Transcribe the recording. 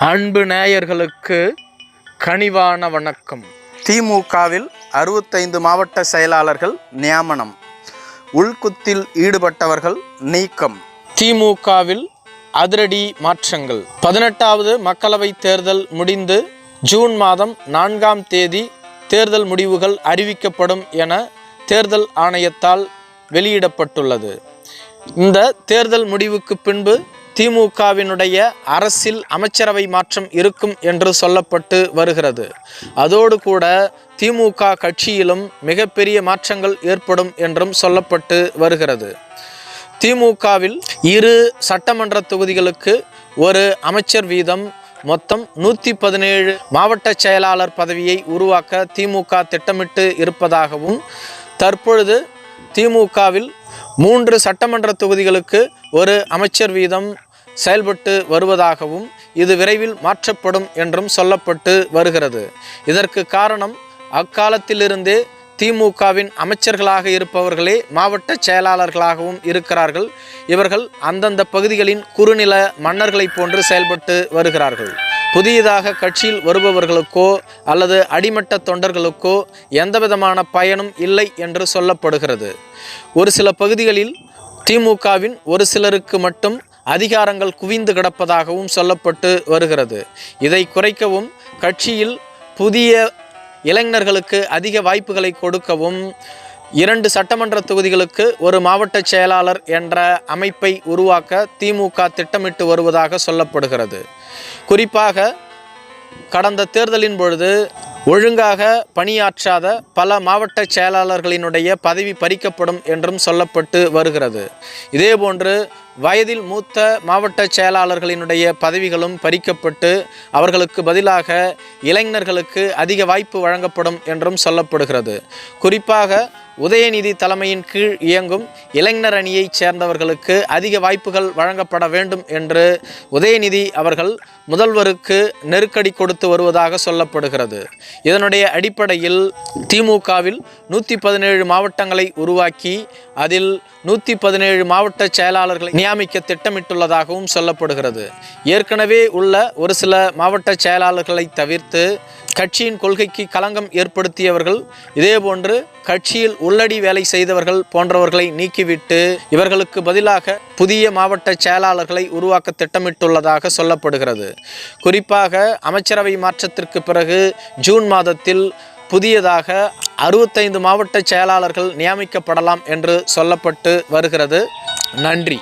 அன்பு நேயர்களுக்கு கனிவான வணக்கம். திமுகவில் அறுபத்தைந்து மாவட்ட செயலாளர்கள் நியமனம். உள்குத்தில் ஈடுபட்டவர்கள் நீக்கம். திமுகவில் அதிரடி மாற்றங்கள். பதினெட்டாவது மக்களவைத் தேர்தல் முடிந்து ஜூன் மாதம் நான்காம் தேதி தேர்தல் முடிவுகள் அறிவிக்கப்படும் என தேர்தல் ஆணையத்தால் வெளியிடப்பட்டுள்ளது. இந்த தேர்தல் முடிவுக்கு பின்பு திமுகவினுடைய அரசில் அமைச்சரவை மாற்றம் இருக்கும் என்று சொல்லப்பட்டு வருகிறது. அதோடு கூட திமுக கட்சியிலும் மிகப்பெரிய மாற்றங்கள் ஏற்படும் என்றும் சொல்லப்பட்டு வருகிறது. திமுகவில் இரு சட்டமன்ற தொகுதிகளுக்கு ஒரு அமைச்சர் வீதம் மொத்தம் நூற்றி பதினேழு மாவட்ட செயலாளர் பதவியை உருவாக்க திமுக திட்டமிட்டு இருப்பதாகவும் தற்பொழுது திமுகவில் மூன்று சட்டமன்ற தொகுதிகளுக்கு ஒரு அமைச்சர் வீதம் செயல்பட்டு வருவதாகவும் இது விரைவில் மாற்றப்படும் என்றும் சொல்லப்பட்டு வருகிறது. இதற்கு காரணம் அக்காலத்திலிருந்தே திமுகவின் அமைச்சர்களாக இருப்பவர்களே மாவட்ட செயலாளர்களாகவும் இருக்கிறார்கள். இவர்கள் அந்தந்த பகுதிகளின் குறுநில மன்னர்களைப் போன்று செயல்பட்டு வருகிறார்கள். புதியதாக கட்சியில் வருபவர்களுக்கோ அல்லது அடிமட்ட தொண்டர்களுக்கோ எந்தவிதமான பயனும் இல்லை என்று சொல்லப்படுகிறது. ஒரு சில பகுதிகளில் திமுகவின் ஒரு சிலருக்கு மட்டும் அதிகாரங்கள் குவிந்து கிடப்பதாகவும் சொல்லப்பட்டு வருகிறது. இதை குறைக்கவும் கட்சியில் புதிய இளைஞர்களுக்கு அதிக வாய்ப்புகளை கொடுக்கவும் இரண்டு சட்டமன்ற தொகுதிகளுக்கு ஒரு மாவட்ட செயலாளர் என்ற அமைப்பை உருவாக்க திமுக திட்டமிட்டு வருவதாக சொல்லப்படுகிறது. குறிப்பாக கடந்த தேர்தலின் பொழுது ஒழுங்காக பணியாற்றாத பல மாவட்ட செயலாளர்களினுடைய பதவி பறிக்கப்படும் என்றும் சொல்லப்பட்டு வருகிறது. இதேபோன்று வயதில் மூத்த மாவட்ட செயலாளர்களினுடைய பதவிகளும் பறிக்கப்பட்டு அவர்களுக்கு பதிலாக இளைஞர்களுக்கு அதிக வாய்ப்பு வழங்கப்படும் என்றும் சொல்லப்படுகிறது. குறிப்பாக உதயநிதி தலைமையின் கீழ் இயங்கும் இளைஞர் அணியைச் சேர்ந்தவர்களுக்கு அதிக வாய்ப்புகள் வழங்கப்பட வேண்டும் என்று உதயநிதி அவர்கள் முதல்வருக்கு நெருக்கடி கொடுத்து வருவதாக சொல்லப்படுகிறது. இதனுடைய அடிப்படையில் திமுகவில் நூற்றி பதினேழு மாவட்டங்களை உருவாக்கி அதில் நூற்றி பதினேழு மாவட்ட செயலாளர்களை நியமிக்க திட்டமிட்டுள்ளதாகவும் சொல்லப்படுகிறது. ஏற்கனவே உள்ள ஒரு சில மாவட்ட செயலாளர்களை தவிர்த்து கட்சியின் கொள்கைக்கு களங்கம் ஏற்படுத்தியவர்கள் இதேபோன்று கட்சியில் உள்ளடி வேலை செய்தவர்கள் போன்றவர்களை நீக்கிவிட்டு இவர்களுக்கு பதிலாக புதிய மாவட்ட செயலாளர்களை உருவாக்க திட்டமிட்டுள்ளதாக சொல்லப்படுகிறது. குறிப்பாக அமைச்சரவை மாற்றத்திற்கு பிறகு ஜூன் மாதத்தில் புதியதாக அறுபத்தைந்து மாவட்ட செயலாளர்கள் நியமிக்கப்படலாம் என்று சொல்லப்பட்டு வருகிறது. நன்றி.